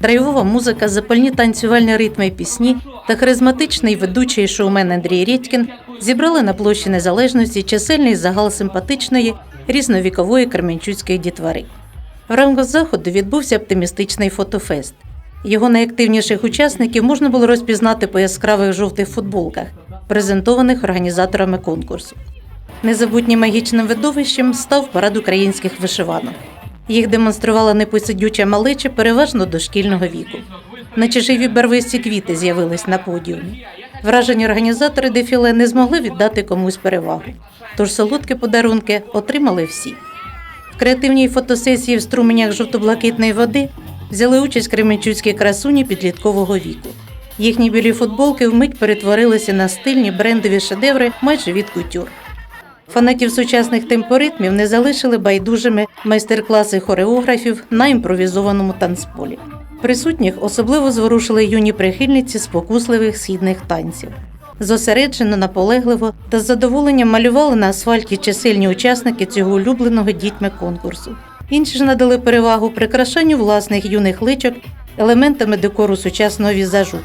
Драйвова музика, запальні танцювальні ритми і пісні та харизматичний ведучий шоумен Андрій Рєдькін зібрали на площі Незалежності чисельний загал симпатичної різновікової карменчуцької дітвари. В рамках заходу відбувся оптимістичний фотофест. Його найактивніших учасників можна було розпізнати по яскравих жовтих футболках, презентованих організаторами конкурсу. Незабутнім магічним видовищем став парад українських вишиванок. Їх демонструвала непосидюча малеча переважно дошкільного віку. Наче живі барвисті квіти з'явились на подіумі. Вражені організатори дефіле не змогли віддати комусь перевагу. Тож солодкі подарунки отримали всі. В креативній фотосесії в струменях жовто-блакитної води взяли участь кременчуцькі красуні підліткового віку. Їхні білі футболки вмить перетворилися на стильні брендові шедеври майже від кутюр. Фанатів сучасних темпоритмів не залишили байдужими майстер-класи хореографів на імпровізованому танцполі. Присутніх особливо зворушили юні прихильниці спокусливих східних танців. Зосереджено, наполегливо та з задоволенням малювали на асфальті чисельні учасники цього улюбленого дітьми конкурсу. Інші ж надали перевагу прикрашанню власних юних личок елементами декору сучасного візажу.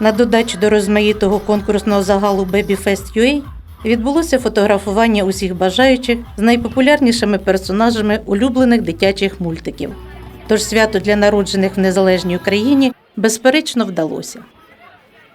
На додачу до розмаїтого конкурсного загалу BabyFest.ua відбулося фотографування усіх бажаючих з найпопулярнішими персонажами улюблених дитячих мультиків. Тож свято для народжених в незалежній Україні безперечно вдалося.